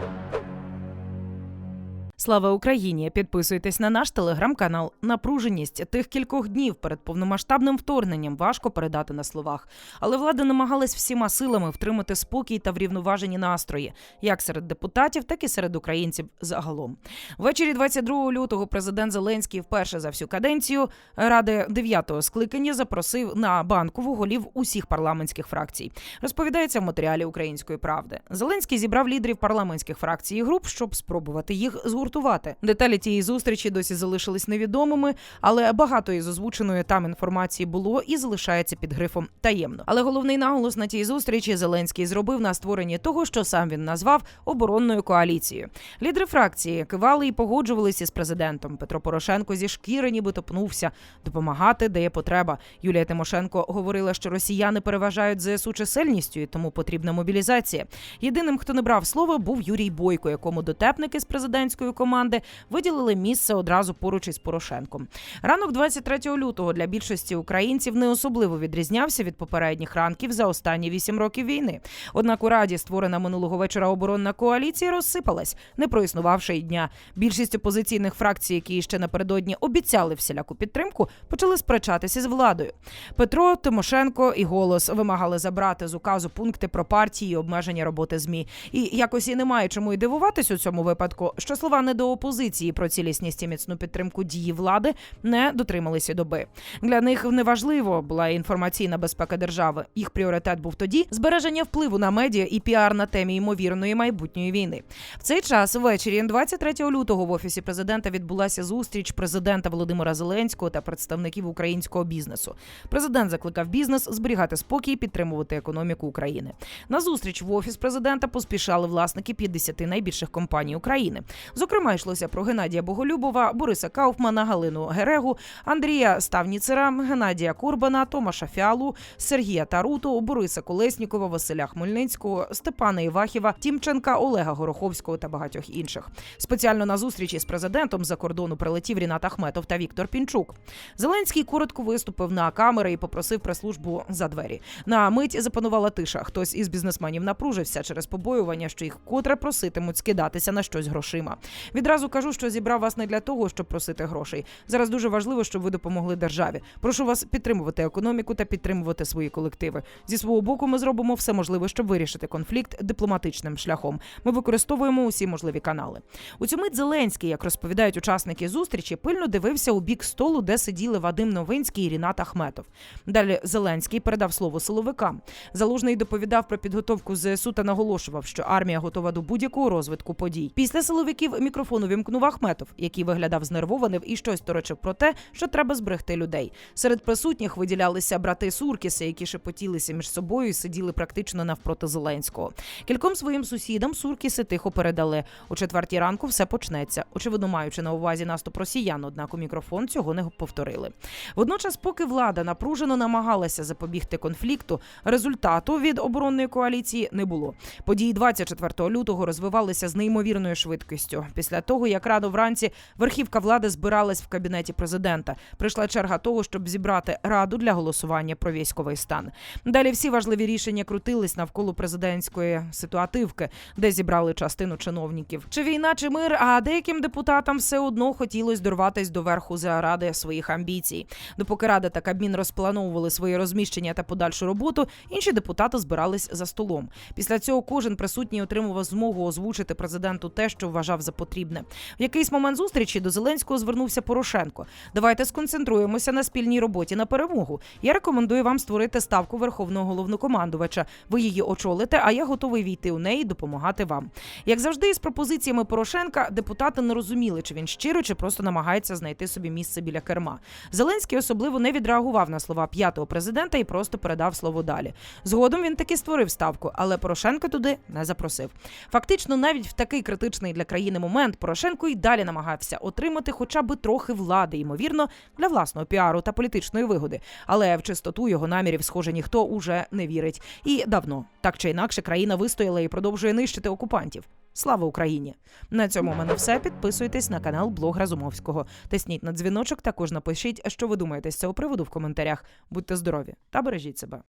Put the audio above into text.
Thank you. Слава Україні! Підписуйтесь на наш телеграм-канал. Напруженість тих кількох днів перед повномасштабним вторгненням важко передати на словах. Але влада намагалась всіма силами втримати спокій та врівноважені настрої, як серед депутатів, так і серед українців загалом. Ввечері 22 лютого президент Зеленський вперше за всю каденцію ради 9-го скликання запросив на банкову голів усіх парламентських фракцій. Розповідається в матеріалі Української правди. Зеленський зібрав лідерів парламентських фракцій і груп, щоб спробувати їх згуртувати. Деталі тієї зустрічі досі залишились невідомими, але багато із озвученої там інформації було і залишається під грифом таємно. Але головний наголос на тій зустрічі Зеленський зробив на створенні того, що сам він назвав оборонною коаліцією. Лідери фракції кивали і погоджувалися з президентом. Петро Порошенко зі шкіри нібито пнувся допомагати, де є потреба. Юлія Тимошенко говорила, що росіяни переважають ЗСУ чисельністю, і тому потрібна мобілізація. Єдиним, хто не брав слова, був Юрій Бойко, якому дотепники з президентської команди виділили місце одразу поруч із Порошенком. Ранок 23 лютого для більшості українців не особливо відрізнявся від попередніх ранків за останні вісім років війни. Однак у раді створена минулого вечора оборонна коаліція розсипалась, не проіснувавши й дня. Більшість опозиційних фракцій, які ще напередодні обіцяли всіляку підтримку, почали сперечатися з владою. Петро Тимошенко і голос вимагали забрати з указу пункти про партії і обмеження роботи змі. І якось і немає чому й дивуватись у цьому випадку, що слова не до опозиції про цілісність і міцну підтримку дії влади не дотрималися доби. Для них неважливо була інформаційна безпека держави. Їх пріоритет був тоді збереження впливу на медіа і піар на темі ймовірної майбутньої війни. В цей час ввечері 23 лютого в офісі президента відбулася зустріч президента Володимира Зеленського та представників українського бізнесу. Президент закликав бізнес зберігати спокій підтримувати економіку України. На зустріч в офіс президента поспішали власники 50 найбільших компаній України. Зокрема, йшлося про Геннадія Боголюбова, Бориса Кауфмана, Галину Герегу, Андрія Ставніцера, Геннадія Курбана, Томаша Фіалу, Сергія Таруту, Бориса Колеснікова, Василя Хмельницького, Степана Івахіва, Тімченка, Олега Гороховського та багатьох інших. Спеціально на зустрічі з президентом за кордону прилетів Рінат Ахметов та Віктор Пінчук. Зеленський коротко виступив на камери і попросив прес-службу за двері. На мить запанувала тиша. Хтось із бізнесменів напружився через побоювання, що їх котре проситимуть скидатися на щось грошима. Відразу кажу, що зібрав вас не для того, щоб просити грошей. Зараз дуже важливо, щоб ви допомогли державі. Прошу вас підтримувати економіку та підтримувати свої колективи. Зі свого боку, ми зробимо все можливе, щоб вирішити конфлікт дипломатичним шляхом. Ми використовуємо усі можливі канали. У цю мить Зеленський, як розповідають учасники зустрічі, пильно дивився у бік столу, де сиділи Вадим Новинський і Рінат Ахметов. Далі Зеленський передав слово силовикам. Залужний доповідав про підготовку ЗСУ та наголошував, що армія готова до будь-якого розвитку подій. Після силовиків мікрофон увімкнув Ахметов, який виглядав знервованим і щось торочив про те, що треба зберегти людей. Серед присутніх виділялися брати Суркіси, які шепотілися між собою і сиділи практично навпроти Зеленського. Кільком своїм сусідам Суркіси тихо передали. У четвертій ранку все почнеться. Очевидно, маючи на увазі наступ росіян, однак у мікрофон цього не повторили. Водночас, поки влада напружено намагалася запобігти конфлікту, результату від оборонної коаліції не було. Події 24 лютого розвивалися з неймовірною швидкістю. Після того, як рано вранці верхівка влади збиралась в кабінеті президента, прийшла черга того, щоб зібрати раду для голосування про військовий стан. Далі всі важливі рішення крутились навколо президентської ситуативки, де зібрали частину чиновників. Чи війна, чи мир? А деяким депутатам все одно хотілось дорватись до верху заради своїх амбіцій. Допоки рада та кабмін розплановували свої розміщення та подальшу роботу, інші депутати збирались за столом. Після цього кожен присутній отримував змогу озвучити президенту те, що вважав за потрібне. В якийсь момент зустрічі до Зеленського звернувся Порошенко. Давайте сконцентруємося на спільній роботі на перемогу. Я рекомендую вам створити ставку верховного головнокомандувача. Ви її очолите, а я готовий війти у неї і допомагати вам. Як завжди, із пропозиціями Порошенка депутати не розуміли, чи він щиро, чи просто намагається знайти собі місце біля керма. Зеленський особливо не відреагував на слова п'ятого президента і просто передав слово далі. Згодом він таки створив ставку, але Порошенко туди не запросив. Фактично, навіть в такий критичний для країни момент Порошенко й далі намагався отримати хоча б трохи влади, ймовірно, для власного піару та політичної вигоди. Але в чистоту його намірів, схоже, ніхто уже не вірить. І давно так чи інакше країна вистояла і продовжує нищити окупантів. Слава Україні! На цьому в мене все. Підписуйтесь на канал Блог Разумовського. Тисніть на дзвіночок. Також напишіть, що ви думаєте з цього приводу в коментарях. Будьте здорові та бережіть себе.